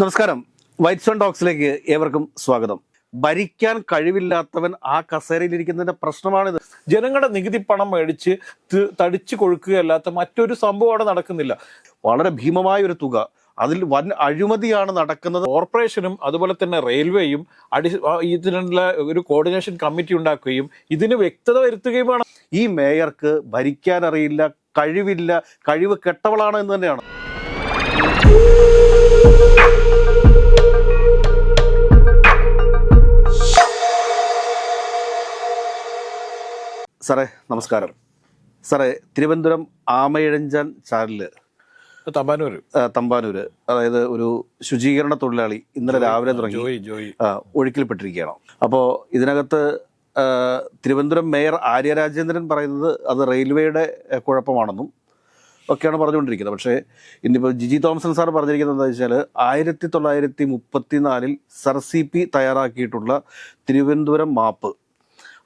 നമസ്കാരം. White zone ടോക്സിലേക്ക് ഏവർക്കും സ്വാഗതം. ഭരിക്കാൻ കഴിവില്ലാത്തവൻ ആ കസേരയിലിരിക്കുന്നതിന്റെ പ്രശ്നമാണിത്. ജനങ്ങളുടെ നികുതി പണം മേടിച്ച് തടിച്ചു കൊഴുക്കുകയല്ലാത്ത മറ്റൊരു സംഭവം അവിടെ നടക്കുന്നില്ല. വളരെ ഭീമമായ ഒരു തുക. അതിൽ വൻ അഴിമതിയാണ് നടക്കുന്നത്. കോർപ്പറേഷനും അതുപോലെ തന്നെ റെയിൽവേയും അടി ഇതിനുള്ള ഒരു കോർഡിനേഷൻ കമ്മിറ്റി ഉണ്ടാക്കുകയും ഇതിന് വ്യക്തത വരുത്തുകയുമാണ്. ഈ മേയർക്ക് ഭരിക്കാൻ അറിയില്ല കഴിവില്ല കഴിവ് കെട്ടവളാണ് എന്ന് തന്നെയാണ്. സാറേ നമസ്കാരം. സാറേ തിരുവനന്തപുരം ആമയഴഞ്ചൻ ചാനലിൽ തമ്പാനൂർ തമ്പാനൂർ തമ്പാനൂര് അതായത് ഒരു ശുചീകരണ തൊഴിലാളി ഇന്നലെ രാവിലെ തുടങ്ങി ഒഴുക്കിൽപ്പെട്ടിരിക്കുകയാണ്. അപ്പോൾ ഇതിനകത്ത് തിരുവനന്തപുരം മേയർ ആര്യ രാജേന്ദ്രൻ പറയുന്നത് അത് റെയിൽവേയുടെ കുഴപ്പമാണെന്നും ഒക്കെയാണ് പറഞ്ഞുകൊണ്ടിരിക്കുന്നത്. പക്ഷേ ഇന്നിപ്പോൾ ജിജി തോമസൺ സാർ പറഞ്ഞിരിക്കുന്നത് എന്താ വെച്ചാൽ ആയിരത്തി തൊള്ളായിരത്തി മുപ്പത്തിനാലിൽ സർ സി പി തയ്യാറാക്കിയിട്ടുള്ള തിരുവനന്തപുരം മാപ്പ്.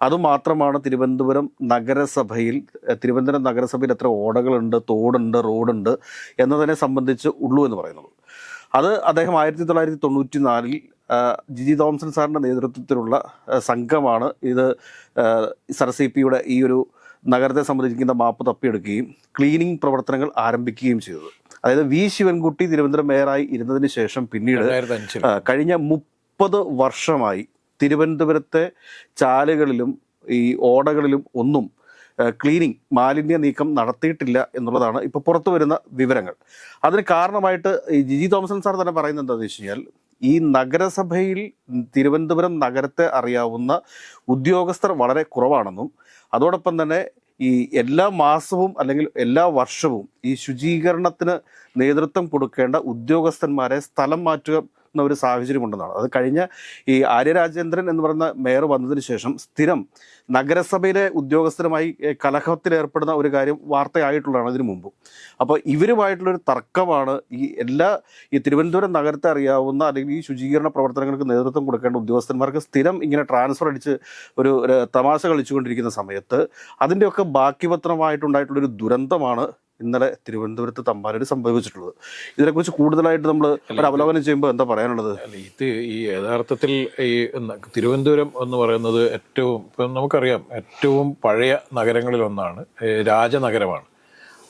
അതുമാത്രമാണ് തിരുവനന്തപുരം നഗരസഭയിൽ തിരുവനന്തപുരം നഗരസഭയിൽ എത്ര ഓടകളുണ്ട് തോടുണ്ട് റോഡുണ്ട് എന്നതിനെ സംബന്ധിച്ച് ഉള്ളൂ എന്ന് പറയുന്നത്. അത് അദ്ദേഹം ആയിരത്തി തൊള്ളായിരത്തി തൊണ്ണൂറ്റി നാലിൽ ജിജി തോംസൺ സാറിന്റെ നേതൃത്വത്തിലുള്ള സംഘമാണ് ഇത് സർ സി പിയുടെ ഈ ഒരു നഗരത്തെ സംബന്ധിക്കുന്ന മാപ്പ് തപ്പിയെടുക്കുകയും ക്ലീനിങ് പ്രവർത്തനങ്ങൾ ആരംഭിക്കുകയും ചെയ്തത്. അതായത് വി ശിവൻകുട്ടി തിരുവനന്തപുരം മേയറായി ഇരുന്നതിന് ശേഷം പിന്നീട് കഴിഞ്ഞ മുപ്പത് വർഷമായി തിരുവനന്തപുരത്തെ ചാലുകളിലും ഈ ഓടകളിലും ഒന്നും ക്ലീനിങ് മാലിന്യ നീക്കം നടത്തിയിട്ടില്ല എന്നുള്ളതാണ് ഇപ്പോൾ പുറത്തു വരുന്ന വിവരങ്ങൾ. അതിന് കാരണമായിട്ട് ഈ ജിജി തോമസൺ സാർ തന്നെ പറയുന്നത് എന്താണെന്ന് വെച്ച് കഴിഞ്ഞാൽ ഈ നഗരസഭയിൽ തിരുവനന്തപുരം നഗരത്തെ അറിയാവുന്ന ഉദ്യോഗസ്ഥർ വളരെ കുറവാണെന്നും അതോടൊപ്പം തന്നെ ഈ എല്ലാ മാസവും അല്ലെങ്കിൽ എല്ലാ വർഷവും ഈ ശുചീകരണത്തിന് നേതൃത്വം കൊടുക്കേണ്ട ഉദ്യോഗസ്ഥന്മാരെ സ്ഥലം മാറ്റുക എന്ന ഒരു സാഹചര്യം ഉണ്ടെന്നാണ് അത് കഴിഞ്ഞ ഈ ആര്യരാജേന്ദ്രൻ എന്ന് പറയുന്ന മേയർ വന്നതിന് ശേഷം സ്ഥിരം നഗരസഭയിലെ ഉദ്യോഗസ്ഥരുമായി കലഹത്തിലേർപ്പെടുന്ന ഒരു കാര്യം വാർത്തയായിട്ടുള്ളതാണ് ഇതിനു മുമ്പ്. അപ്പോൾ ഇവരുമായിട്ടുള്ളൊരു തർക്കമാണ് ഈ എല്ലാ ഈ തിരുവനന്തപുരം നഗരത്തെ അറിയാവുന്ന അല്ലെങ്കിൽ ഈ ശുചീകരണ പ്രവർത്തനങ്ങൾക്ക് നേതൃത്വം കൊടുക്കേണ്ട ഉദ്യോഗസ്ഥന്മാർക്ക് സ്ഥിരം ഇങ്ങനെ ട്രാൻസ്ഫർ അടിച്ച് ഒരു തമാശ കളിച്ചുകൊണ്ടിരിക്കുന്ന സമയത്ത് അതിന്റെയൊക്കെ ബാക്കിപത്രമായിട്ടുണ്ടായിട്ടുള്ളൊരു ദുരന്തമാണ് ഇന്നലെ തിരുവനന്തപുരത്ത് തമ്പാനൂർ സംഭവിച്ചിട്ടുള്ളത്. ഇതിനെക്കുറിച്ച് കൂടുതലായിട്ട് നമ്മൾ ഒരു അവലോകനം ചെയ്യുമ്പോൾ എന്താ പറയാനുള്ളത്? ഇത് ഈ യഥാർത്ഥത്തിൽ ഈ തിരുവനന്തപുരം എന്ന് പറയുന്നത് ഏറ്റവും ഇപ്പം നമുക്കറിയാം ഏറ്റവും പഴയ നഗരങ്ങളിൽ ഒന്നാണ് രാജനഗരമാണ്.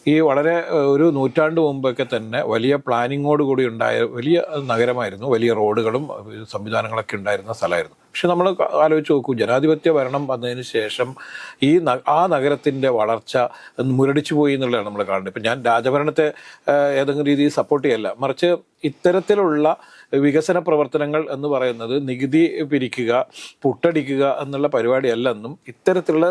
ഈ വളരെ ഒരു നൂറ്റാണ്ട് മുമ്പൊക്കെ തന്നെ വലിയ പ്ലാനിങ്ങോട് കൂടി ഉണ്ടായ വലിയ നഗരമായിരുന്നു. വലിയ റോഡുകളും സംവിധാനങ്ങളൊക്കെ ഉണ്ടായിരുന്ന സ്ഥലമായിരുന്നു. പക്ഷെ നമ്മൾ ആലോചിച്ച് നോക്കൂ ജനാധിപത്യ ഭരണം വന്നതിന് ശേഷം ഈ ആ നഗരത്തിന്റെ വളർച്ച മുരടിച്ചു പോയി എന്നുള്ളതാണ് നമ്മൾ കാണുന്നത്. ഇപ്പം ഞാൻ രാജഭരണത്തെ ഏതെങ്കിലും രീതിയിൽ സപ്പോർട്ട് ചെയ്യല്ല. മറിച്ച് ഇത്തരത്തിലുള്ള വികസന പ്രവർത്തനങ്ങൾ എന്ന് പറയുന്നത് നികുതി പിരിക്കുക പുട്ടടിക്കുക എന്നുള്ള പരിപാടിയല്ലെന്നും ഇത്തരത്തിലുള്ള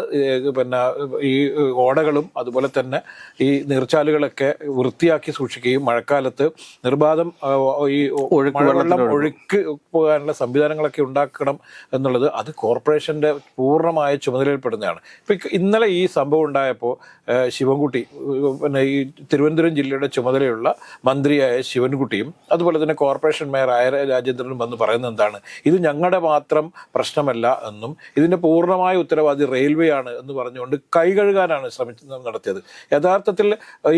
പിന്നെ ഈ ഓടകളും അതുപോലെ തന്നെ ഈ നീർച്ചാലുകളൊക്കെ വൃത്തിയാക്കി സൂക്ഷിക്കുകയും മഴക്കാലത്ത് നിർബാധം ഈ മഴവെള്ളം. ഒഴുക്ക് പോകാനുള്ള സംവിധാനങ്ങളൊക്കെ ഉണ്ടാക്കണം എന്നുള്ളത് അത് കോർപ്പറേഷന്റെ പൂർണമായ ചുമതലയിൽപ്പെടുന്നതാണ് ഇപ്പൊ ഇന്നലെ ഈ സംഭവം ഉണ്ടായപ്പോൾ ശിവൻകുട്ടി പിന്നെ ഈ തിരുവനന്തപുരം ജില്ലയുടെ ചുമതലയുള്ള മന്ത്രിയായ ശിവൻകുട്ടിയും അതുപോലെ തന്നെ കോർപ്പറേഷൻ മേയർ ആയ രാജേന്ദ്രനും വന്ന് പറയുന്നത് എന്താണ്? ഇത് ഞങ്ങളുടെ മാത്രം പ്രശ്നമല്ല എന്നും ഇതിന്റെ പൂർണമായ ഉത്തരവാദി റെയിൽവേ ആണ് എന്ന് പറഞ്ഞുകൊണ്ട് കൈകഴുകാനാണ് ശ്രമിച്ചത് നടത്തിയത്. യഥാർത്ഥത്തിൽ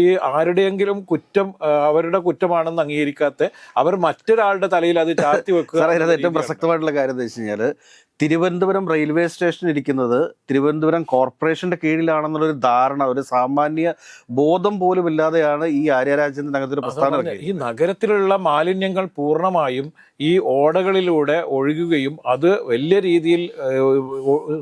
ഈ ആരുടെയെങ്കിലും കുറ്റം അവരുടെ കുറ്റമാണെന്ന് അംഗീകരിക്കാത്ത അവർ മറ്റൊരാളുടെ തലയിൽ അത് ചാർത്തി വെക്കുക ഏറ്റവും പ്രസക്തമായിട്ടുള്ള കാര്യം എന്താ വെച്ച് കഴിഞ്ഞാൽ തിരുവനന്തപുരം റെയിൽവേ സ്റ്റേഷൻ ഇരിക്കുന്നത് തിരുവനന്തപുരം കോർപ്പറേഷന്റെ കീഴിലാണെന്നുള്ളൊരു ധാരണ ഒരു സാമാന്യ ബോധം പോലും ഇല്ലാതെയാണ് ഈ ആര്യ നഗരത്തിൽ പ്രസ്ഥാനം ഈ നഗരത്തിലുള്ള മാലിന്യങ്ങൾ പൂർണമായും ഈ ഓടകളിലൂടെ ഒഴുകുകയും അത് വലിയ രീതിയിൽ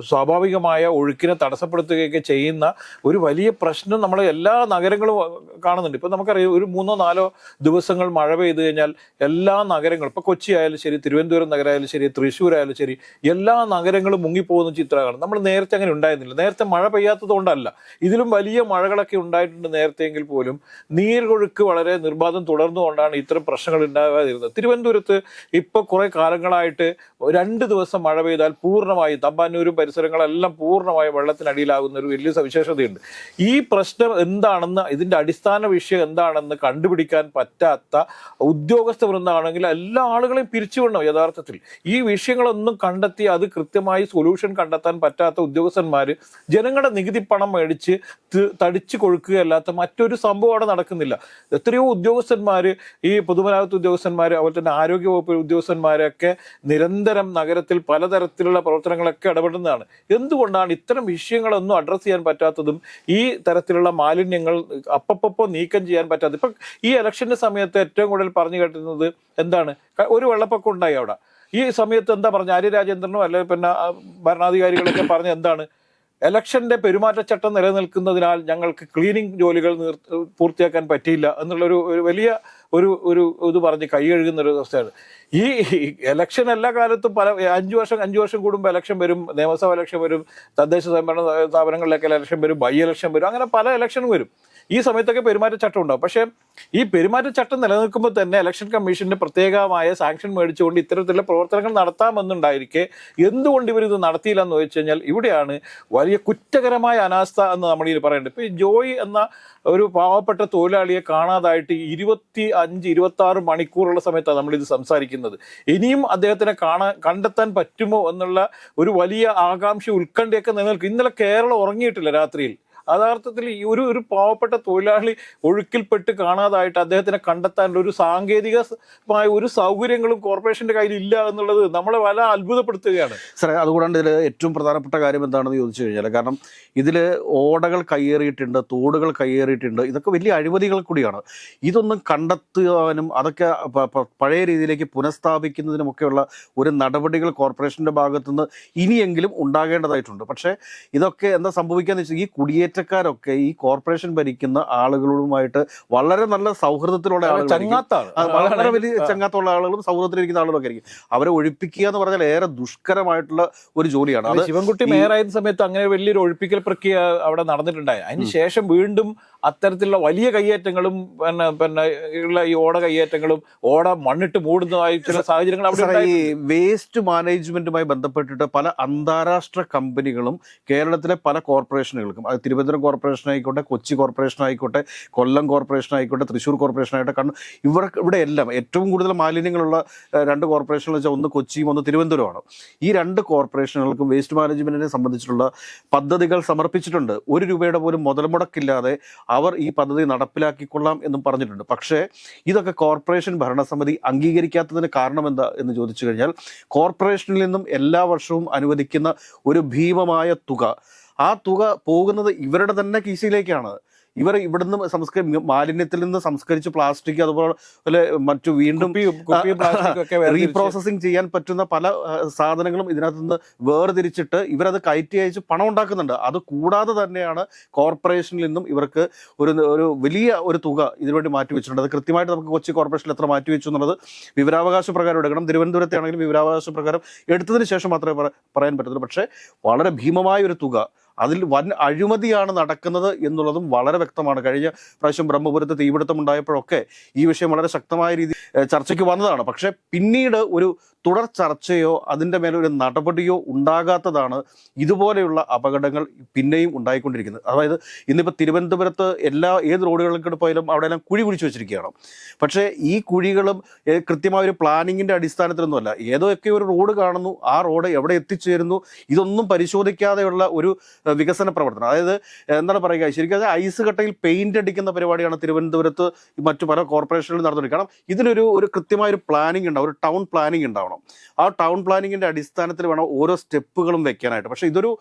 സ്വാഭാവികമായ ഒഴുക്കിനെ തടസ്സപ്പെടുത്തുകയൊക്കെ ചെയ്യുന്ന ഒരു വലിയ പ്രശ്നം നമ്മൾ എല്ലാ നഗരങ്ങളും കാണുന്നുണ്ട്. ഇപ്പം നമുക്കറിയാം ഒരു മൂന്നോ നാലോ ദിവസങ്ങൾ മഴ പെയ്തു കഴിഞ്ഞാൽ എല്ലാ നഗരങ്ങളും ഇപ്പോൾ കൊച്ചി ആയാലും ശരി തിരുവനന്തപുരം നഗരമായാലും ശരി തൃശ്ശൂർ ആയാലും ശരി എല്ലാ നഗരങ്ങളും മുങ്ങിപ്പോകുന്ന ചിത്രമാണ് നമ്മൾ നേരത്തെ അങ്ങനെ ഉണ്ടായിരുന്നില്ല. നേരത്തെ മഴ പെയ്യാത്തത് കൊണ്ടല്ല. ഇതിലും വലിയ മഴകളൊക്കെ ഉണ്ടായിട്ടുണ്ട് നേരത്തെയെങ്കിൽ പോലും. നീരൊഴുക്ക് വളരെ നിർബാധം തുടർന്നുകൊണ്ടാണ് ഇത്തരം പ്രശ്നങ്ങൾ ഉണ്ടാകാതിരുന്നത്. തിരുവനന്തപുരത്ത് ഇപ്പൊ കുറെ കാലങ്ങളായിട്ട് രണ്ട് ദിവസം മഴ പെയ്താൽ പൂർണമായി തമ്പാനൂരും പരിസരങ്ങളെല്ലാം പൂർണമായി വെള്ളത്തിനടിയിലാകുന്ന ഒരു വലിയ സവിശേഷതയുണ്ട്. ഈ പ്രശ്നം എന്താണെന്ന് ഇതിന്റെ അടിസ്ഥാന വിഷയം എന്താണെന്ന് കണ്ടുപിടിക്കാൻ പറ്റാത്ത ഉദ്യോഗസ്ഥ വൃന്ദമാണെങ്കിൽ എല്ലാ ആളുകളെയും പിരിച്ചുവിടണം യഥാർത്ഥത്തിൽ. ഈ വിഷയങ്ങളൊന്നും കണ്ടെത്തി അത് കൃത്യമായി സൊല്യൂഷൻ കണ്ടെത്താൻ പറ്റാത്ത ഉദ്യോഗസ്ഥന്മാർ ജനങ്ങളുടെ നികുതി പണം മേടിച്ച് തടിച്ചു കൊഴുക്കുകയല്ലാത്ത മറ്റൊരു സംഭവം അവിടെ നടക്കുന്നില്ല. എത്രയോ ഉദ്യോഗസ്ഥന്മാർ ഈ പൊതുമരാമത്ത് ഉദ്യോഗസ്ഥന്മാർ അതുപോലെ തന്നെ ആരോഗ്യവകുപ്പ് ഉദ്യോഗസ്ഥന്മാരൊക്കെ നിരന്തരം നഗരത്തിൽ പലതരത്തിലുള്ള പ്രവർത്തനങ്ങളൊക്കെ ഇടപെടുന്നതാണ്. എന്തുകൊണ്ടാണ് ഇത്തരം വിഷയങ്ങളൊന്നും അഡ്രസ്സ് ചെയ്യാൻ പറ്റാത്തതും ഈ തരത്തിലുള്ള മാലിന്യങ്ങൾ അപ്പപ്പോ നീക്കം ചെയ്യാൻ പറ്റാത്തത്? ഇപ്പൊ ഈ ഇലക്ഷന്റെ സമയത്ത് ഏറ്റവും കൂടുതൽ പറഞ്ഞു കേട്ടുന്നത് എന്താണ്? ഒരു വെള്ളപ്പൊക്കം ഉണ്ടായി അവിടെ. ഈ സമയത്ത് എന്താ പറഞ്ഞ? ആര്യ രാജേന്ദ്രനും അല്ലെ പിന്നെ ഭരണാധികാരികളൊക്കെ പറഞ്ഞ എന്താണ്? എലക്ഷന്റെ പെരുമാറ്റച്ചട്ടം നിലനിൽക്കുന്നതിനാൽ ഞങ്ങൾക്ക് ക്ലീനിങ് ജോലികൾ പൂർത്തിയാക്കാൻ പറ്റിയില്ല എന്നുള്ളൊരു ഒരു വലിയ ഒരു ഒരു ഇത് പറഞ്ഞ് കൈ കഴുകുന്ന ഒരു അവസ്ഥയാണ്. ഈ ഇലക്ഷൻ എല്ലാ കാലത്തും പല അഞ്ചു വർഷം അഞ്ചു വർഷം കൂടുമ്പോൾ ഇലക്ഷൻ വരും നിയമസഭ ഇലക്ഷൻ വരും തദ്ദേശ സ്വയംഭരണ സ്ഥാപനങ്ങളിലൊക്കെ ഇലക്ഷൻ വരും ബൈ ഇലക്ഷൻ വരും അങ്ങനെ പല ഇലക്ഷനും വരും. ഈ സമയത്തൊക്കെ പെരുമാറ്റച്ചട്ടം ഉണ്ടാവും. പക്ഷേ ഈ പെരുമാറ്റച്ചട്ടം നിലനിൽക്കുമ്പോൾ തന്നെ ഇലക്ഷൻ കമ്മീഷന്റെ പ്രത്യേകമായ സാങ്ഷൻ മേടിച്ചുകൊണ്ട് ഇത്തരത്തിലുള്ള പ്രവർത്തനങ്ങൾ നടത്താമെന്നുണ്ടായിരിക്കെ എന്തുകൊണ്ട് ഇവരിത് നടത്തിയില്ല എന്ന് ചോദിച്ചു കഴിഞ്ഞാൽ ഇവിടെയാണ് വലിയ കുറ്റകരമായ അനാസ്ഥ എന്ന് നമ്മൾ ഇതിൽ പറയേണ്ടത്. ഇപ്പൊ ഈ ജോയി എന്ന ഒരു പാവപ്പെട്ട തൊഴിലാളിയെ കാണാതായിട്ട് ഇരുപത്തി അഞ്ച് ഇരുപത്തി ആറ് മണിക്കൂറുള്ള സമയത്താണ് നമ്മളിത് സംസാരിക്കുന്നത്. ഇനിയും അദ്ദേഹത്തിനെ കാണാൻ കണ്ടെത്താൻ പറ്റുമോ എന്നുള്ള ഒരു വലിയ ആകാംക്ഷ ഉത്കണ്ഠയൊക്കെ നിലനിൽക്കും. ഇന്നലെ കേരളം ഉറങ്ങിയിട്ടില്ല രാത്രിയിൽ. യഥാർത്ഥത്തിൽ ഈ ഒരു ഒരു പാവപ്പെട്ട തൊഴിലാളി ഒഴുക്കിൽപ്പെട്ട് കാണാതായിട്ട് അദ്ദേഹത്തിനെ കണ്ടെത്താനുള്ള ഒരു സാങ്കേതികമായ ഒരു സൗകര്യങ്ങളും കോർപ്പറേഷന്റെ കയ്യിൽ ഇല്ല എന്നുള്ളത് നമ്മളെ വല അത്ഭുതപ്പെടുത്തുകയാണ്. സാറേ അതുകൂടാണ്ട് ഇതിൽ ഏറ്റവും പ്രധാനപ്പെട്ട കാര്യം എന്താണെന്ന് ചോദിച്ചു കഴിഞ്ഞാൽ കാരണം ഇതിൽ ഓടകൾ കയ്യേറിയിട്ടുണ്ട് തോടുകൾ കയ്യേറിയിട്ടുണ്ട് ഇതൊക്കെ വലിയ അഴിമതികൾ കൂടിയാണ്. ഇതൊന്നും കണ്ടെത്തുവാനും അതൊക്കെ പഴയ രീതിയിലേക്ക് പുനഃസ്ഥാപിക്കുന്നതിനുമൊക്കെയുള്ള ഒരു നടപടികൾ കോർപ്പറേഷന്റെ ഭാഗത്തുനിന്ന് ഇനിയെങ്കിലും ഉണ്ടാകേണ്ടതായിട്ടുണ്ട്. പക്ഷേ ഇതൊക്കെ എന്താ സംഭവിക്കുക എന്ന് വെച്ചാൽ ഈ കുടിയേറ്റക്കാരൊക്കെ ഈ കോർപ്പറേഷൻ ഭരിക്കുന്ന ആളുകളുമായിട്ട് വളരെ നല്ല സൗഹൃദത്തിലുള്ള ആളുകൾ ചങ്ങാത്താണ് വളരെ വലിയ ചങ്ങാത്തുള്ള ആളുകളും സൗഹൃദത്തിലിരിക്കുന്ന ആളുകളൊക്കെ ആയിരിക്കും. അവരെ ഒഴിപ്പിക്കുക എന്ന് പറഞ്ഞാൽ ഏറെ ദുഷ്കരമായിട്ടുള്ള ഒരു ജോലിയാണ്. അത് ശിവൻകുട്ടി മേയറായ സമയത്ത് അങ്ങനെ വലിയൊരു ഒഴിപ്പിക്കൽ പ്രക്രിയ അവിടെ നടന്നിട്ടുണ്ടായി. അതിന് ശേഷം വീണ്ടും അത്തരത്തിലുള്ള വലിയ കയ്യേറ്റങ്ങളും പിന്നെ പിന്നെ ഉള്ള ഈ ഓട കയ്യേറ്റങ്ങളും ഓട മണ്ണിട്ട് മൂടുന്നതായി ചില സാഹചര്യങ്ങൾ അവിടെ ഈ വേസ്റ്റ് മാനേജ്മെന്റുമായി ബന്ധപ്പെട്ടിട്ട് പല അന്താരാഷ്ട്ര കമ്പനികളും കേരളത്തിലെ പല കോർപ്പറേഷനുകൾക്കും അത് തിരുവനന്തപുരം കോർപ്പറേഷൻ ആയിക്കോട്ടെ കൊച്ചി കോർപ്പറേഷൻ ആയിക്കോട്ടെ കൊല്ലം കോർപ്പറേഷൻ ആയിക്കോട്ടെ തൃശ്ശൂർ കോർപ്പറേഷൻ ആയിക്കോട്ടെ കാരണം ഇവർ ഇവിടെ എല്ലാം ഏറ്റവും കൂടുതൽ മാലിന്യങ്ങളുള്ള രണ്ട് കോർപ്പറേഷനുകൾ വെച്ചാൽ ഒന്ന് കൊച്ചിയും ഒന്ന് തിരുവനന്തപുരമാണ് ഈ രണ്ട് കോർപ്പറേഷനുകൾക്കും വേസ്റ്റ് മാനേജ്മെന്റിനെ സംബന്ധിച്ചിട്ടുള്ള പദ്ധതികൾ സമർപ്പിച്ചിട്ടുണ്ട്. ഒരു രൂപയുടെ പോലും മുതൽ മുടക്കില്ലാതെ അവർ ഈ പദ്ധതി നടപ്പിലാക്കിക്കൊള്ളാം എന്നും പറഞ്ഞിട്ടുണ്ട്. പക്ഷേ ഇതൊക്കെ കോർപ്പറേഷൻ ഭരണസമിതി അംഗീകരിക്കാത്തതിന് കാരണം എന്താ എന്ന് ചോദിച്ചു കഴിഞ്ഞാൽ കോർപ്പറേഷനിൽ നിന്നും എല്ലാ വർഷവും അനുവദിക്കുന്ന ഒരു ഭീമമായ തുക. ആ തുക പോകുന്നത് ഇവരുടെ തന്നെ കീശയിലേക്കാണ്. ഇവർ ഇവിടുന്ന് സംസ്കരി മാലിന്യത്തിൽ നിന്ന് സംസ്കരിച്ച് പ്ലാസ്റ്റിക് അതുപോലെ മറ്റു വീണ്ടും റീപ്രോസസിങ് ചെയ്യാൻ പറ്റുന്ന പല സാധനങ്ങളും ഇതിനകത്ത് നിന്ന് വേർതിരിച്ചിട്ട് ഇവരത് കയറ്റി അയച്ച് പണം ഉണ്ടാക്കുന്നുണ്ട്. അത് കൂടാതെ തന്നെയാണ് കോർപ്പറേഷനിൽ നിന്നും ഇവർക്ക് ഒരു ഒരു വലിയ ഒരു തുക ഇതിനുവേണ്ടി മാറ്റി വെച്ചിട്ടുണ്ട്. അത് കൃത്യമായിട്ട് നമുക്ക് കൊച്ചി കോർപ്പറേഷനിൽ എത്ര മാറ്റി വെച്ചു എന്നുള്ളത് വിവരാവകാശ പ്രകാരം എടുക്കണം. തിരുവനന്തപുരത്തെ ആണെങ്കിലും വിവരാവകാശ പ്രകാരം എടുത്തതിന് ശേഷം മാത്രമേ പറയാൻ പറ്റത്തുള്ളൂ. പക്ഷേ വളരെ ഭീമമായ ഒരു തുക അതിൽ വൻ അഴിമതിയാണ് നടക്കുന്നത് എന്നുള്ളതും വളരെ വ്യക്തമാണ്. കഴിഞ്ഞ പ്രാവശ്യം ബ്രഹ്മപുരത്ത് തീപിടുത്തം ഉണ്ടായപ്പോഴൊക്കെ ഈ വിഷയം വളരെ ശക്തമായ രീതി ചർച്ചയ്ക്ക് വന്നതാണ്. പക്ഷേ പിന്നീട് ഒരു തുടർ ചർച്ചയോ അതിന്റെ മേലെ ഒരു നടപടിയോ ഉണ്ടാകാത്തതാണ് ഇതുപോലെയുള്ള അപകടങ്ങൾ പിന്നെയും ഉണ്ടായിക്കൊണ്ടിരിക്കുന്നത്. അതായത് ഇന്നിപ്പോൾ തിരുവനന്തപുരത്ത് എല്ലാ ഏത് റോഡുകൾക്ക് പോയാലും അവിടെ എല്ലാം കുഴി കുഴിച്ചു വെച്ചിരിക്കുകയാണ്. പക്ഷേ ഈ കുഴികളും കൃത്യമായ ഒരു പ്ലാനിങ്ങിന്റെ അടിസ്ഥാനത്തിലൊന്നുമല്ല. ഏതൊക്കെ ഒരു റോഡ് കാണുന്നു ആ റോഡ് എവിടെ എത്തിച്ചേരുന്നു ഇതൊന്നും പരിശോധിക്കാതെയുള്ള ഒരു വികസന പ്രവർത്തനം. അതായത് എന്താണ് പറയുക ശരിക്കും ഐസ് കട്ടയിൽ പെയിന്റ് അടിക്കുന്ന പരിപാടിയാണ് തിരുവനന്തപുരത്ത് മറ്റു പല കോർപ്പറേഷനുകളിൽ നടന്നിരിക്കണം ഇതിനൊരു ഒരു കൃത്യമായ ഒരു പ്ലാനിങ് ഉണ്ടാവും ഒരു ടൗൺ പ്ലാനിങ് ഉണ്ടാവണം. ആ ടൗൺ പ്ലാനിങ്ങിന്റെ അടിസ്ഥാനത്തിൽ വേണം ഓരോ സ്റ്റെപ്പുകളും വെക്കാനായിട്ട്. പക്ഷേ ഇതൊരു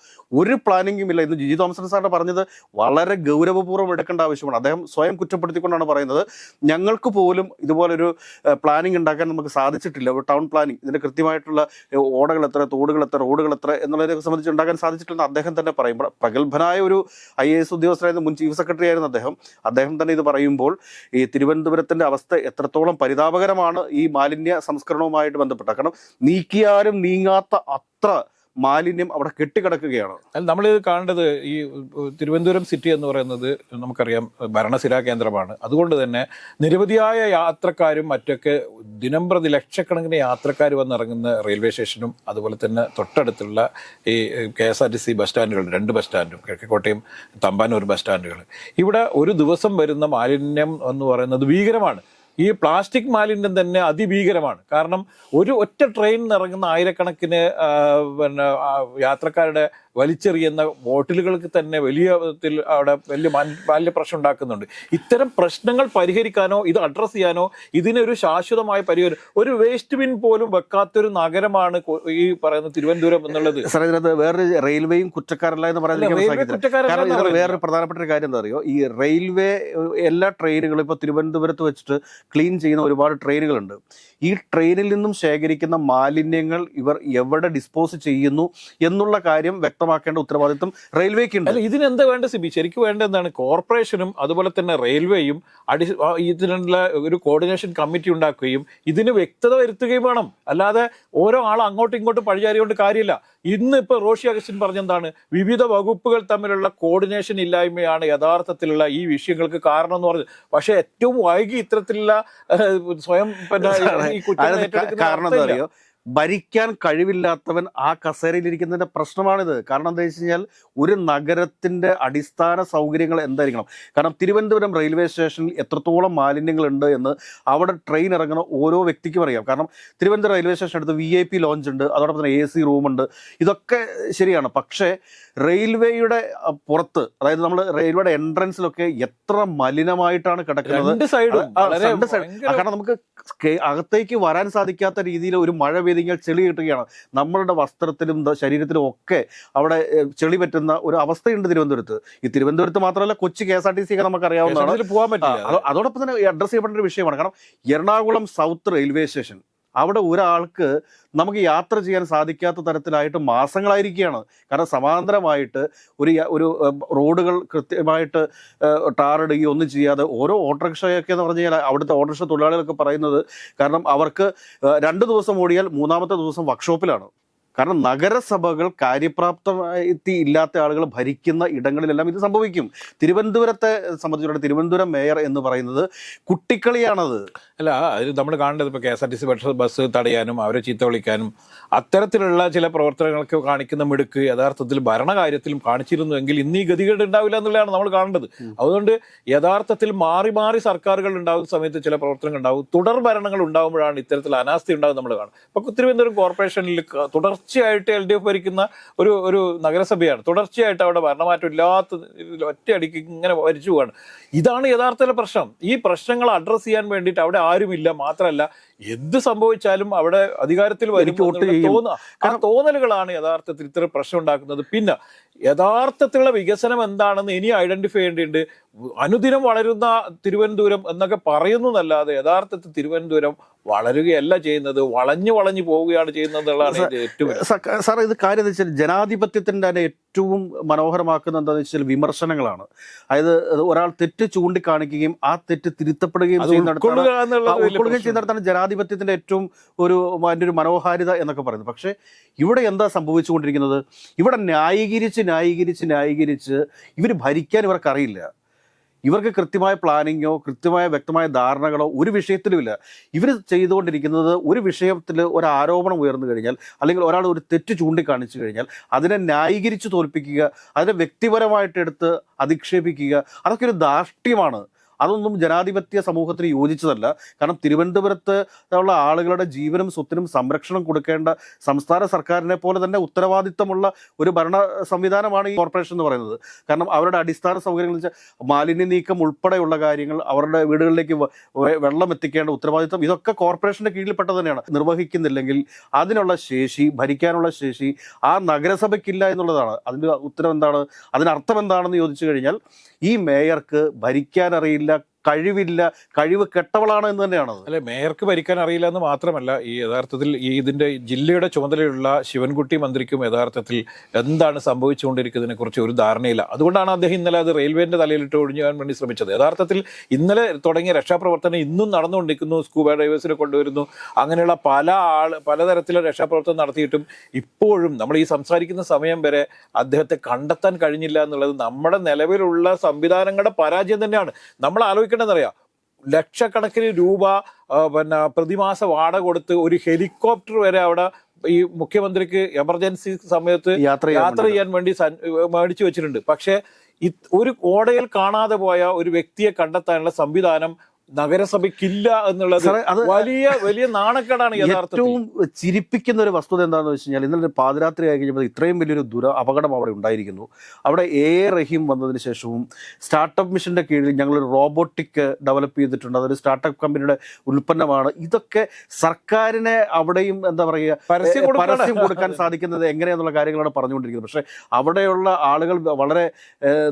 ഒരു പ്ലാനിങ്ങും ഇല്ല. ഇന്ന് ജിജി തോമസൺ സാറിന് പറഞ്ഞത് വളരെ ഗൗരവപൂർവം എടുക്കേണ്ട ആവശ്യമാണ്. അദ്ദേഹം സ്വയം കുറ്റപ്പെടുത്തിക്കൊണ്ടാണ് പറയുന്നത്. ഞങ്ങൾക്ക് പോലും ഇതുപോലൊരു പ്ലാനിങ് ഉണ്ടാക്കാൻ നമുക്ക് സാധിച്ചിട്ടില്ല. ഒരു ടൗൺ പ്ലാനിങ് ഇതിന്റെ കൃത്യമായിട്ടുള്ള ഓടകൾ എത്ര തോടുകൾ എത്ര റോഡുകൾ എത്ര എന്നുള്ളതിനെ സംബന്ധിച്ച് ഉണ്ടാക്കാൻ സാധിച്ചിട്ടില്ലെന്ന് അദ്ദേഹം തന്നെ പറയും പ്രഗത്ഭനായ ഒരു ഐ എ എസ് ഉദ്യോഗസ്ഥനായിരുന്ന മുൻ ചീഫ് സെക്രട്ടറി ആയിരുന്നു അദ്ദേഹം. അദ്ദേഹം തന്നെ ഇത് പറയുമ്പോൾ ഈ തിരുവനന്തപുരത്തിന്റെ അവസ്ഥ എത്രത്തോളം പരിതാപകരമാണ് ഈ മാലിന്യ സംസ്കരണവുമായിട്ട് ബന്ധപ്പെട്ട. കാരണം നീക്കിയാലും നീങ്ങാത്ത അത്ര മാലിന്യം അവിടെ കെട്ടിക്കിടക്കുകയാണ്. അല്ല ഇത് കാണേണ്ടത് ഈ തിരുവനന്തപുരം സിറ്റി എന്ന് പറയുന്നത് നമുക്കറിയാം ഭരണസിരാ കേന്ദ്രമാണ്. അതുകൊണ്ട് തന്നെ നിരവധിയായ യാത്രക്കാരും മറ്റൊക്കെ ദിനം പ്രതി ലക്ഷക്കണക്കിന് യാത്രക്കാർ വന്നിറങ്ങുന്ന റെയിൽവേ സ്റ്റേഷനും അതുപോലെ തന്നെ തൊട്ടടുത്തുള്ള ഈ K S R T C bus സ്റ്റാൻഡുകൾ രണ്ട് ബസ് സ്റ്റാൻഡും കിഴക്കോട്ടയും തമ്പാനൂർ ബസ് സ്റ്റാൻഡുകൾ. ഇവിടെ ഒരു ദിവസം വരുന്ന മാലിന്യം എന്ന് പറയുന്നത് ഭീകരമാണ്. ഈ പ്ലാസ്റ്റിക് മാലിന്യം തന്നെ അതിഭീകരമാണ്. കാരണം ഒരു ഒറ്റ ട്രെയിനിൽ ഇറങ്ങുന്ന ആയിരക്കണക്കിന് പിന്നെ യാത്രക്കാരുടെ വലിച്ചെറിയുന്ന ബോട്ടിലുകൾക്ക് തന്നെ വലിയ വിധത്തിൽ അവിടെ വലിയ മാലിന്യ പ്രശ്നം ഉണ്ടാക്കുന്നുണ്ട്. ഇത്തരം പ്രശ്നങ്ങൾ പരിഹരിക്കാനോ ഇത് അഡ്രസ്സ് ചെയ്യാനോ ഇതിനൊരു ശാശ്വതമായ പരിഹാരം ഒരു വേസ്റ്റ് ബിൻ പോലും വെക്കാത്തൊരു നഗരമാണ് ഈ പറയുന്ന തിരുവനന്തപുരം എന്നുള്ളത്. സാർ ഇതിനകത്ത് വേറൊരു റെയിൽവേയും കുറ്റക്കാരല്ല എന്ന് എന്ന് വേറൊരു പ്രധാനപ്പെട്ട ഒരു കാര്യം എന്താ അറിയോ? ഈ റെയിൽവേ എല്ലാ ട്രെയിനുകളും ഇപ്പോൾ തിരുവനന്തപുരത്ത് വെച്ചിട്ട് ക്ലീൻ ചെയ്യുന്ന ഒരുപാട് ട്രെയിനുകളുണ്ട്. ഈ ട്രെയിനിൽ നിന്നും ശേഖരിക്കുന്ന മാലിന്യങ്ങൾ ഇവർ എവിടെ ഡിസ്പോസ് ചെയ്യുന്നു എന്നുള്ള കാര്യം വ്യക്തമാക്കേണ്ട ഉത്തരവാദിത്വം റെയിൽവേക്കുണ്ട്. അല്ല ഇതിനെന്താ വേണ്ട സിബി? ശരിക്കും വേണ്ട എന്താണ്? കോർപ്പറേഷനും അതുപോലെ തന്നെ റെയിൽവേയും അടി ഇതിനുള്ള ഒരു കോർഡിനേഷൻ കമ്മിറ്റി ഉണ്ടാക്കുകയും ഇതിന് വ്യക്തത വരുത്തുകയും വേണം. അല്ലാതെ ഓരോ ആൾ അങ്ങോട്ടും ഇങ്ങോട്ടും പഴിചാരികൊണ്ട് കാര്യമില്ല. ഇന്ന് ഇപ്പൊ റോഷി അഗസ്റ്റിൻ പറഞ്ഞെന്താണ്? വിവിധ വകുപ്പുകൾ തമ്മിലുള്ള കോർഡിനേഷൻ ഇല്ലായ്മയാണ് യഥാർത്ഥത്തിലുള്ള ഈ വിഷയങ്ങൾക്ക് കാരണം എന്ന് പറഞ്ഞത് പക്ഷെ ഏറ്റവും വൈകി ഇത്തരത്തിലുള്ള സ്വയം പിന്നെ കാരണം എന്താ. അറിയോ? ഭരിക്കാൻ കഴിവില്ലാത്തവൻ ആ കസേരയിലിരിക്കുന്നതിന്റെ പ്രശ്നമാണിത്. കാരണം എന്താ വെച്ച് കഴിഞ്ഞാൽ ഒരു നഗരത്തിന്റെ അടിസ്ഥാന സൗകര്യങ്ങൾ എന്തായിരിക്കണം? കാരണം തിരുവനന്തപുരം റെയിൽവേ സ്റ്റേഷനിൽ എത്രത്തോളം മാലിന്യങ്ങളുണ്ട് എന്ന് അവിടെ ട്രെയിൻ ഇറങ്ങുന്ന ഓരോ വ്യക്തിക്കും അറിയാം. കാരണം തിരുവനന്തപുരം റെയിൽവേ സ്റ്റേഷൻ അടുത്ത് വി ഐ പി ലോഞ്ച് ഉണ്ട് അതോടൊപ്പം തന്നെ എ സി റൂമുണ്ട് ഇതൊക്കെ ശരിയാണ്. പക്ഷേ റെയിൽവേയുടെ പുറത്ത് അതായത് നമ്മൾ റെയിൽവേയുടെ എൻട്രൻസിലൊക്കെ എത്ര മലിനമായിട്ടാണ് കിടക്കുന്നത്? കാരണം നമുക്ക് അകത്തേക്ക് വരാൻ സാധിക്കാത്ത രീതിയിൽ ഒരു മഴ പെയ്ത് കഴിഞ്ഞാൽ ചെളി കിട്ടുകയാണ്. നമ്മളുടെ വസ്ത്രത്തിലും ശരീരത്തിലും ഒക്കെ അവിടെ ചെളി പറ്റുന്ന ഒരു അവസ്ഥയുണ്ട് തിരുവനന്തപുരത്ത്. ഈ തിരുവനന്തപുരത്ത് മാത്രമല്ല Kochi K S R T C ഒക്കെ നമുക്ക് അറിയാവുന്നതാണ്. പോകാൻ പറ്റില്ല അതോ- അതോടൊപ്പം തന്നെ അഡ്രസ് ചെയ്യപ്പെടേണ്ട ഒരു വിഷയമാണ്. കാരണം എറണാകുളം സൗത്ത് റെയിൽവേ സ്റ്റേഷൻ. അവിടെ ഒരാൾക്ക് നമുക്ക് യാത്ര ചെയ്യാൻ സാധിക്കാത്ത തരത്തിലായിട്ട് മാസങ്ങളായിരിക്കുകയാണ്. കാരണം സമാന്തരമായിട്ട് ഒരു ഒരു റോഡുകൾ കൃത്യമായിട്ട് ടാറിടുകയോ ഒന്നും ചെയ്യാതെ ഓരോ ഓട്ടോറിക്ഷയൊക്കെ എന്ന് പറഞ്ഞു കഴിഞ്ഞാൽ അവിടുത്തെ ഓട്ടോറിക്ഷ തൊഴിലാളികളൊക്കെ പറയുന്നത് കാരണം അവർക്ക് രണ്ട് ദിവസം ഓടിയാൽ മൂന്നാമത്തെ ദിവസം വർക്ക്ഷോപ്പിലാണ് കാരണം നഗരസഭകൾ കാര്യപ്രാപ്തമായി ഇല്ലാത്ത ആളുകൾ ഭരിക്കുന്ന ഇടങ്ങളിലെല്ലാം ഇത് സംഭവിക്കും. തിരുവനന്തപുരത്തെ സംബന്ധിച്ചിടത്തോളം തിരുവനന്തപുരം മേയർ എന്ന് പറയുന്നത് കുട്ടിക്കളിയാണത്. അല്ല അത് നമ്മൾ കാണേണ്ടത് ഇപ്പോൾ K S R T C bus bus തടയാനും അവരെ ചീത്ത വിളിക്കാനും അത്തരത്തിലുള്ള ചില പ്രവർത്തനങ്ങൾക്ക് കാണിക്കുന്ന മിടുക്ക് യഥാർത്ഥത്തിൽ ഭരണകാര്യത്തിലും കാണിച്ചിരുന്നുവെങ്കിൽ ഇന്ന് ഈ ഗതികേട് ഉണ്ടാവില്ല എന്നുള്ളതാണ് നമ്മൾ കാണേണ്ടത്. അതുകൊണ്ട് യഥാർത്ഥത്തിൽ മാറി മാറി സർക്കാരുകൾ ഉണ്ടാകുന്ന സമയത്ത് ചില പ്രവർത്തനങ്ങൾ ഉണ്ടാവും തുടർ ഭരണങ്ങൾ ഉണ്ടാകുമ്പോഴാണ് ഇത്തരത്തിൽ അനാസ്ഥ ഉണ്ടാകുന്നത് നമ്മൾ കാണും ഇപ്പൊ തിരുവനന്തപുരം കോർപ്പറേഷനിൽ ക- തുടർച്ചയായിട്ട് എൽ ഡി എഫ് ഭരിക്കുന്ന ഒരു ഒരു നഗരസഭയാണ്. തുടർച്ചയായിട്ട് അവിടെ ഭരണമാറ്റം ഇല്ലാത്ത ഒറ്റയടിക്ക് ഇങ്ങനെ ഭരിച്ചു പോവാണ്. ഇതാണ് യഥാർത്ഥത്തിലെ പ്രശ്നം. ഈ പ്രശ്നങ്ങൾ അഡ്രസ്സ് ചെയ്യാൻ വേണ്ടിയിട്ട് അവിടെ ആരുമില്ല. മാത്രമല്ല എന്ത് സംഭവിച്ചാലും അവിടെ അധികാരത്തിൽ വരും എനിക്ക് വോട്ട് ചെയ്യും. തോന്ന- ആ തോന്നലുകളാണ് യഥാർത്ഥത്തിൽ ഇത്ര പ്രശ്നം ഉണ്ടാക്കുന്നത് പിന്നെ യഥാർത്ഥത്തിലുള്ള വികസനം എന്താണെന്ന് ഇനി ഐഡന്റിഫൈ ചെയ്യേണ്ടിയുണ്ട് അനുദിനം വളരുന്ന തിരുവനന്തപുരം എന്നൊക്കെ പറയുന്നതല്ലാതെ യഥാർത്ഥത്തിൽ തിരുവനന്തപുരം വളരുകയല്ല ചെയ്യുന്നത്. വളഞ്ഞു വളഞ്ഞു പോവുകയാണ് ചെയ്യുന്നത് എന്നുള്ളതാണ് ഏറ്റവും സാർ ഇത് കാര്യം വെച്ചാൽ ജനാധിപത്യത്തിന്റെ തന്നെ ഏറ്റവും മനോഹരമാക്കുന്ന എന്താണെന്ന് വെച്ചാൽ വിമർശനങ്ങളാണ്. അതായത് ഒരാൾ തെറ്റ് ചൂണ്ടിക്കാണിക്കുകയും ആ തെറ്റ് തിരുത്തപ്പെടുകയും ചെയ്യുന്ന ചെയ്യുന്നിടത്താണ് ഉൾക്കൊള്ളുകയും ചെയ്യുന്നിടത്താണ് ജനാധിപത്യത്തിന്റെ ഏറ്റവും ഒരു അതിന്റെ ഒരു മനോഹാരിത എന്നൊക്കെ പറയുന്നത്. പക്ഷേ ഇവിടെ എന്താ സംഭവിച്ചുകൊണ്ടിരിക്കുന്നത്? ഇവിടെ ന്യായീകരിച്ച് ന്യായീകരിച്ച് ന്യായീകരിച്ച് ഇവർ ഭരിക്കാൻ ഇവർക്കറിയില്ല ഇവർക്ക് കൃത്യമായ പ്ലാനിങ്ങോ കൃത്യമായ വ്യക്തമായ ധാരണകളോ ഒരു വിഷയത്തിലുമില്ല. ഇവർ ചെയ്തുകൊണ്ടിരിക്കുന്നത് ഒരു വിഷയത്തിൽ ഒരു ആരോപണം ഉയർന്നു കഴിഞ്ഞാൽ അല്ലെങ്കിൽ ഒരാൾ ഒരു തെറ്റ് ചൂണ്ടിക്കാണിച്ചു കഴിഞ്ഞാൽ അതിനെ ന്യായീകരിച്ച് തോൽപ്പിക്കുക അതിനെ വ്യക്തിപരമായിട്ട് എടുത്ത് അധിക്ഷേപിക്കുക അതൊക്കെ ഒരു ധാർഷ്ട്യമാണ്. അതൊന്നും ജനാധിപത്യ സമൂഹത്തിന് യോജിച്ചതല്ല. കാരണം തിരുവനന്തപുരത്ത് ഉള്ള ആളുകളുടെ ജീവനും സ്വത്തിനും സംരക്ഷണം കൊടുക്കേണ്ട സംസ്ഥാന സർക്കാരിനെ പോലെ തന്നെ ഉത്തരവാദിത്തമുള്ള ഒരു ഭരണ സംവിധാനമാണ് ഈ കോർപ്പറേഷൻ എന്ന് പറയുന്നത്. കാരണം അവരുടെ അടിസ്ഥാന സൗകര്യങ്ങൾ മാലിന്യ നീക്കം ഉൾപ്പെടെയുള്ള കാര്യങ്ങൾ അവരുടെ വീടുകളിലേക്ക് വെള്ളം എത്തിക്കേണ്ട ഉത്തരവാദിത്തം ഇതൊക്കെ കോർപ്പറേഷന്റെ കീഴിൽപ്പെട്ട തന്നെയാണ്. നിർവഹിക്കുന്നില്ലെങ്കിൽ അതിനുള്ള ശേഷി ഭരിക്കാനുള്ള ശേഷി ആ നഗരസഭയ്ക്കില്ല എന്നുള്ളതാണ്. അതിന്റെ ഉത്തരം എന്താണ് അതിനർത്ഥം എന്താണെന്ന് ചോദിച്ചു കഴിഞ്ഞാൽ ഈ മേയർക്ക് ഭരിക്കാൻ അറിയില്ല കഴിവില്ല കഴിവ് കെട്ടവളാണ് എന്ന് തന്നെയാണ് അല്ലെ മേയർക്ക് ഭരിക്കാൻ അറിയില്ല എന്ന് മാത്രമല്ല ഈ യഥാർത്ഥത്തിൽ ഈ ഇതിന്റെ ജില്ലയുടെ ചുമതലയുള്ള ശിവൻകുട്ടി മന്ത്രിക്കും യഥാർത്ഥത്തിൽ എന്താണ് സംഭവിച്ചുകൊണ്ടിരിക്കുന്നതിനെ കുറിച്ച് ഒരു ധാരണയില്ല. അതുകൊണ്ടാണ് അദ്ദേഹം ഇന്നലെ അത് റെയിൽവേന്റെ തലയിലിട്ട് ഒഴിഞ്ഞാൻ വേണ്ടി ശ്രമിച്ചത്. യഥാർത്ഥത്തിൽ ഇന്നലെ തുടങ്ങിയ രക്ഷാപ്രവർത്തനം ഇന്നും നടന്നുകൊണ്ടിരിക്കുന്നു സ്കൂബ ഡൈവേഴ്സിനെ കൊണ്ടുവരുന്നു അങ്ങനെയുള്ള പല ആൾ പലതരത്തിലുള്ള രക്ഷാപ്രവർത്തനം നടത്തിയിട്ടും ഇപ്പോഴും നമ്മൾ ഈ സംസാരിക്കുന്ന സമയം വരെ അദ്ദേഹത്തെ കണ്ടെത്താൻ കഴിഞ്ഞില്ല എന്നുള്ളത് നമ്മുടെ നിലവിലുള്ള സംവിധാനങ്ങളുടെ പരാജയം തന്നെയാണ്. നമ്മൾ ആലോചിക്കേണ്ടതെന്നറിയാം ലക്ഷക്കണക്കിന് രൂപ പിന്നെ പ്രതിമാസ വാടക കൊടുത്ത് ഒരു ഹെലികോപ്റ്റർ വരെ അവിടെ ഈ മുഖ്യമന്ത്രിക്ക് എമർജൻസി സമയത്ത് യാത്ര യാത്ര. ചെയ്യാൻ വേണ്ടി മേടിച്ചു വെച്ചിട്ടുണ്ട് പക്ഷേ ഒരു ഓടയിൽ കാണാതെ പോയ ഒരു വ്യക്തിയെ കണ്ടെത്താനുള്ള സംവിധാനം നഗരസഭയ്ക്കില്ല എന്നുള്ളത് അത് വലിയ വലിയ നാണക്കേടാണ് ഏറ്റവും ചിരിപ്പിക്കുന്ന ഒരു വസ്തുത എന്താണെന്ന് വെച്ച് കഴിഞ്ഞാൽ ഇന്നലെ പാതിരാത്രി ആയി കഴിഞ്ഞപ്പോൾ ഇത്രയും വലിയൊരു ദുര അപകടം അവിടെ ഉണ്ടായിരിക്കുന്നു. അവിടെ എ റഹീം വന്നതിന് ശേഷവും സ്റ്റാർട്ടപ്പ് മിഷന്റെ കീഴിൽ ഞങ്ങൾ ഒരു റോബോട്ടിക് ഡെവലപ്പ് ചെയ്തിട്ടുണ്ട്. അതൊരു സ്റ്റാർട്ടപ്പ് കമ്പനിയുടെ ഉൽപ്പന്നമാണ്. ഇതൊക്കെ സർക്കാരിനെ അവിടെയും എന്താ പറയുക. പരസ്യം കൊടുക്കാൻ സാധിക്കുന്നത് എങ്ങനെയെന്നുള്ള കാര്യങ്ങളാണ് പറഞ്ഞുകൊണ്ടിരിക്കുന്നത്. പക്ഷേ അവിടെയുള്ള ആളുകൾ വളരെ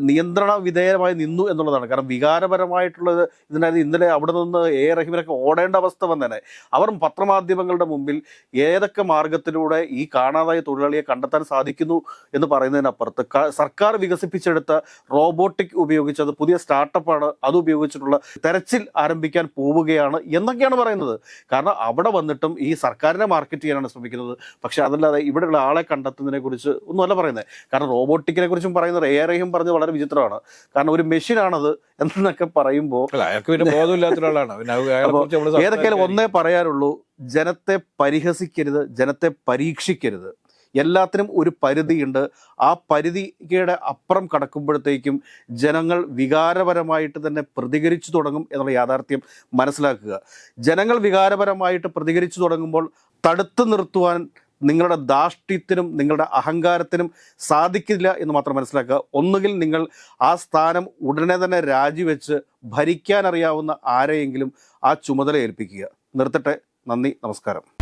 നിയന്ത്രണ വിധേയമായി നിന്നു എന്നുള്ളതാണ്. കാരണം വികാരപരമായിട്ടുള്ളത് ഇതിനകത്ത് ഇന്നലെ അവിടെ നിന്ന് എ. റഹീമിനൊക്കെ ഓടേണ്ട അവസ്ഥ വന്നേനെ. അവർ പത്രമാധ്യമങ്ങളുടെ മുമ്പിൽ ഏതൊക്കെ മാർഗത്തിലൂടെ ഈ കാണാതായ തൊഴിലാളിയെ കണ്ടെത്താൻ സാധിക്കുന്നു എന്ന് പറയുന്നതിനപ്പുറത്ത് സർക്കാർ വികസിപ്പിച്ചെടുത്ത റോബോട്ടിക് ഉപയോഗിച്ചത് പുതിയ സ്റ്റാർട്ടപ്പാണ്. അത് ഉപയോഗിച്ചിട്ടുള്ള തെരച്ചിൽ ആരംഭിക്കാൻ പോവുകയാണ് എന്നൊക്കെയാണ് പറയുന്നത്. കാരണം അവിടെ വന്നിട്ടും ഈ സർക്കാരിനെ മാർക്കറ്റ് ചെയ്യാനാണ് ശ്രമിക്കുന്നത്. പക്ഷെ അതല്ലാതെ ഇവിടെയുള്ള ആളെ കണ്ടെത്തുന്നതിനെ കുറിച്ച് ഒന്നുമല്ല പറയുന്നത് കാരണം റോബോട്ടിക്കിനെ കുറിച്ചും പറയുന്നത് ഏറെയും പറഞ്ഞത് വളരെ വിചിത്രമാണ്. കാരണം ഒരു മെഷീനാണത് എന്നൊക്കെ പറയുമ്പോൾ പിന്നെ ബോധമില്ലാത്ത ഒരാളാണ് ഏതൊക്കെയാലും ഒന്നേ പറയാനുള്ളൂ ജനത്തെ പരിഹസിക്കരുത് ജനത്തെ പരീക്ഷിക്കരുത്. എല്ലാത്തിനും ഒരു പരിധിയുണ്ട്. ആ പരിധിയുടെ അപ്പുറം കടക്കുമ്പോഴത്തേക്കും ജനങ്ങൾ വികാരപരമായിട്ട് തന്നെ പ്രതികരിച്ചു തുടങ്ങും എന്നുള്ള യാഥാർത്ഥ്യം മനസ്സിലാക്കുക. ജനങ്ങൾ വികാരപരമായിട്ട് പ്രതികരിച്ചു തുടങ്ങുമ്പോൾ തടുത്തു നിർത്തുവാൻ നിങ്ങളുടെ ധാഷ്ട്യത്തിനും നിങ്ങളുടെ അഹങ്കാരത്തിനും സാധിക്കില്ല എന്ന് മാത്രം മനസ്സിലാക്കുക. ഒന്നുകിൽ നിങ്ങൾ ആ സ്ഥാനം ഉടനെ തന്നെ രാജിവെച്ച് ഭരിക്കാനറിയാവുന്ന ആരെയെങ്കിലും ആ ചുമതല ഏൽപ്പിക്കുക. നിർത്തട്ടെ. നന്ദി. നമസ്കാരം.